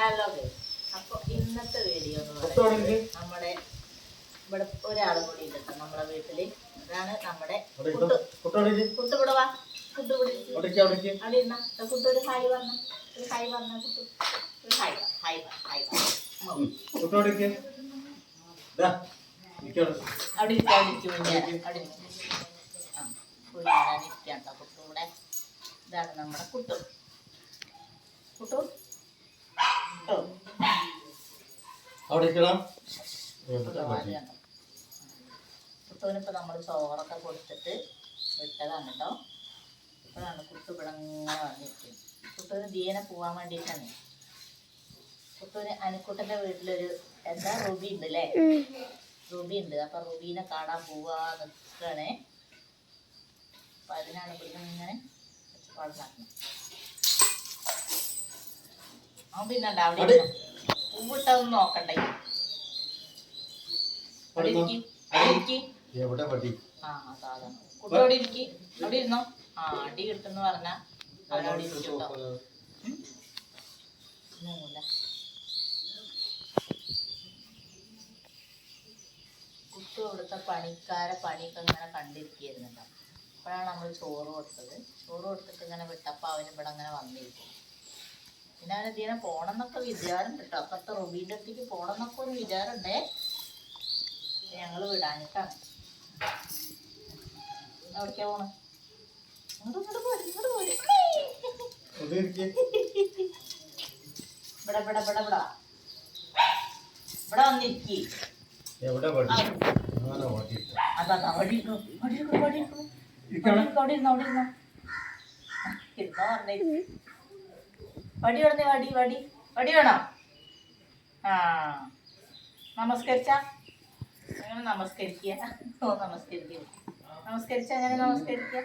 Hello അപ്പൊ ഇന്നത്തെ video എന്ന് പറയുന്നത് നമ്മുടെ ഇവിടെ ഒരാൾ കൂടി ഉണ്ട് നമ്മളെ വീട്ടിൽ. അതാണ് നമ്മുടെ അവിടെ കുട്ടു. കുട്ടോടിക്ക് കുട്ടു ഇവിടെ വാ. കുട്ടു ഇവിടെ ഇരിക്ക്. അവിടേക്ക് അവിടേക്ക്. അവിടെ ഇരുന്ന. കുട്ടു ഒരു ഹായ് വന്ന ഒരു ഹായ് വന്ന കുട്ടു. ഒരു ഹായ് ഹായ് ഹായ് അവിടെ ഇരിക്കാൻ അവിടെ. ഇരിക്കും കുഞ്ഞാൻ അവിടെ ഇരിക്കും. ആ കുഞ്ഞാൻ ഇരിക്കാം കുട്ടു ഇവിടെ. ഇതാണ് നമ്മുടെ കുട്ടു. കുട്ടു? അവിടെ ഇരിക്കണം. നമ്മൾ ചോറൊക്കെ കൊടുത്തിട്ട് വിട്ടതാണ് കേട്ടോ ഇപ്പോഴാണ് കുത്തു പിടങ്ങനെ വന്നിരിക്കും കുത്തുവിന് ദീനെ പോവാൻ വേണ്ടിയിട്ടാണ്. കുത്തുവിന് അനുക്കുട്ടന്റെ വീട്ടിലൊരു എന്താ റുബി ഉണ്ട് അല്ലേ റുബി ഉണ്ട്. അപ്പൊ റുബീനെ കാണാൻ പോവാ നിൽക്കണേ അപ്പൊ അതിനാണ് ഇങ്ങനെ പാടുന്നത്. അവൻ പിന്നെ അവിടെ. പൂവിട്ടതൊന്നും നോക്കണ്ടേ. എവിടെ പട്ടി ആ സാധനം കുട്ടി ഇരിക്കി. അവിടെ ഇരുന്നോ? ആ അടി കിട്ടുന്നു പറഞ്ഞാ അവനവിടെ ഇരിക്കട്ടോ ഒന്നുമില്ല കുട്ടു ഇവിടുത്തെ പണിക്കാരെ പണിയൊക്കെ ഇങ്ങനെ കണ്ടിരിക്കുകയായിരുന്നു അപ്പോഴാണ് നമ്മൾ ചോറ് കൊടുത്തത്. ചോറ് കൊടുത്തിട്ട് ഇങ്ങനെ വിട്ടപ്പോൾ ഇവിടെ അങ്ങനെ വന്നിരിക്കും പിന്നെ അവന് ഇതിനെ പോണം എന്നൊക്കെ വിചാരം കേട്ടോ. അപ്പുറത്തെ റുബീന്റെ അടുത്തേക്ക് പോണം എന്നൊക്കെ ഒരു വിചാരമുണ്ടേ. ഞങ്ങൾ വിടാനിട്ടാണ് എവിടേക്കാ പോണ്? ഇങ്ങോട്ട് ഇങ്ങോട്ട് പോര് ഇങ്ങോട്ട് പോര്. അവിടെ ഇരിക്ക് ഇവിടെ ഇവിടെ ഇവിടെ ഇവിടെ ഇവിടെ വന്നിരിക്കി. എവിടെ പട്ടി അങ്ങനെ പട്ടി അതാ അവിടെ ഇരുന്നു അവിടെ ഇരുന്നു അവിടെ ഇരുന്നു ഇരിക്കണം? അവിടെ ഇരുന്നു അവിടെ ഇരുന്നു. ഇരുന്നോ പറഞ്ഞേ? വടി വേണേ വടി വടി. വടി വേണോ? ആ. നമസ്കരിച്ച? അങ്ങനെ നമസ്കരിക്കുക. ഓ നമസ്കരിക്കുക. നമസ്കരിച്ച അങ്ങനെ നമസ്കരിക്കുക?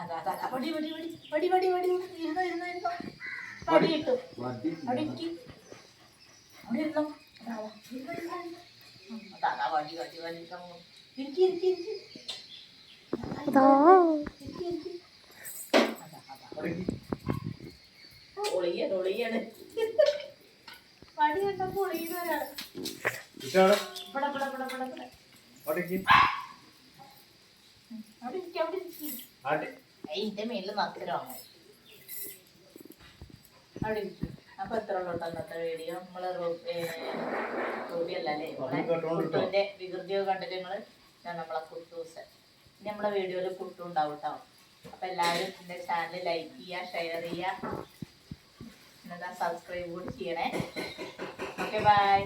അതാ അതാ. വടി വടി വടി. വടി വടി വടി. ഇരുന്നോ ഇരുന്നോ ഇരുന്നോ. വടി. കിട്ടും വടി അവിടെ ഇരിക്കി അവിടെ ഇരുന്നോ? അതാ അതാ. വടി വടി വടി. വടി ഇരിക്കി ഇരിക്കി ഇരിക്കി. ഇരിക്കി ഇരിക്കി. അതാ അതാ. ഒളിയാണ് ഒളിയാണ് വടി കണ്ടപ്പോ ഒളിയുന്ന ഒരാൾ. ഇരിക്കവിടെ ഇവിടെ ഇവിടെ ഇവിടെ ഇവിടെ ഇവിടെ. അവിടെ ഇരിക്കി അവിടെ ഇരിക്കി. ഇതിന്റെ മേലിൽ നത്തരമാണ് അവിടെ ഇരിക്കും. അപ്പൊ എത്ര ഉള്ളൂ കേട്ടോ വീഡിയോ. നമ്മൾ റൂബി അല്ലേ. കുട്ടുവിന്റെ കണ്ടിട്ട് നിങ്ങൾ ഞാൻ നമ്മളെ കുട്ടൂസ് ഇനി നമ്മളെ വീഡിയോയിൽ കുട്ടു ഉണ്ടാവും കേട്ടോ. അപ്പൊ എല്ലാവരും എന്റെ ചാനൽ ലൈക്ക് ചെയ്യുക ഷെയർ ചെയ്യുക എന്താ സബ്സ്ക്രൈബ് കൂടി ചെയ്യണേ. Okay bye